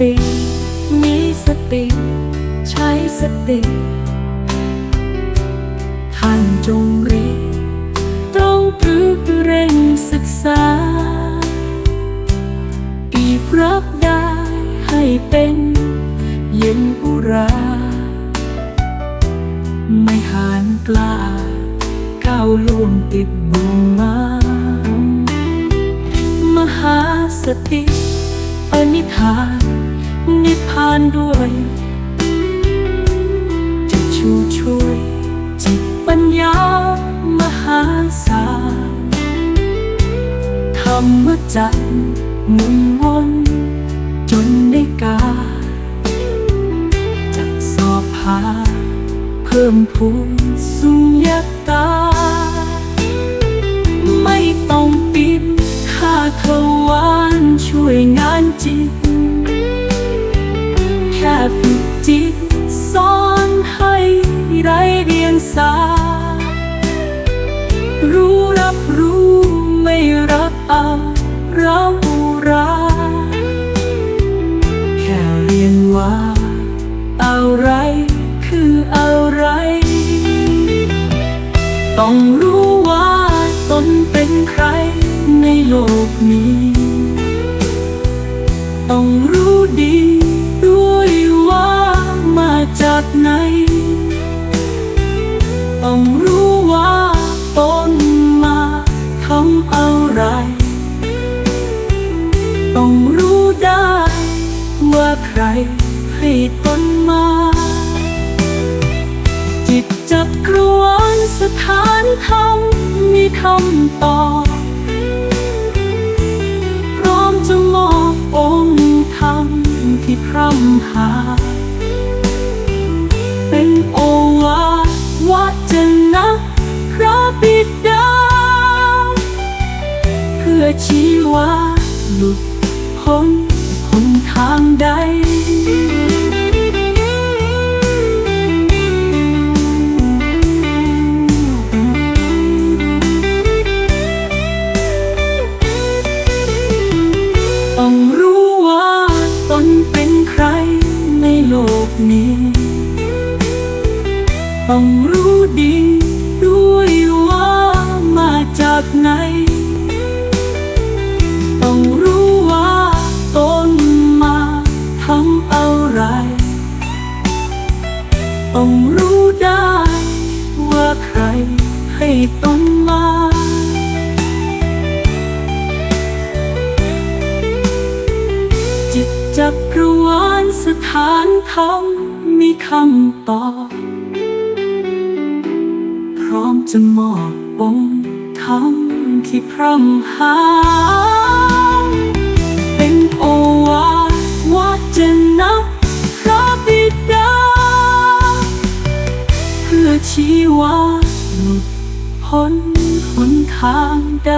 ติ มีสติ ใช้สติ ท่านจงรีต้องปรึกเร่งศึกษา อีบรับได้ให้เป็นเย็นอุรา ไม่หานกล้าก้าวล่วงติดบ่วงมามหาสติปณิธานานด้วย จะชูช่วยจิตปัญญามหาศาลธรรมจักรหมุนวนจนได้กาจักสอบหา เพิ่มพูนสุ รับเอาเราราแค่เรียนว่าอะไรคืออะไร ต้องรู้ว่าตนเป็นใครในโลกนี้ ต้องรู้ได้ ว่าใครให้ตนมา จิตจักรวาลสถานธรรมมีคำตอบพร้อมจะมอบองค์ธรรมที่พร่ำหา เป็นโอวาทวัจนะพระบิดา เพื่อชี้ว่าหลุด พ้นหนทางใด ต้องรู้ว่าตนเป็นใครในโลกนี้ ต้องรู้ดีด้วยว่ามาจากไหน ต้องรู้ได้ว่าใครให้ต้นมาจิตจักรวาลสถานธรรมมีคำตอบพร้อมจะมอบองค์ธรรมที่พร่ำหา ชีวาหลุดพ้นหนทางใด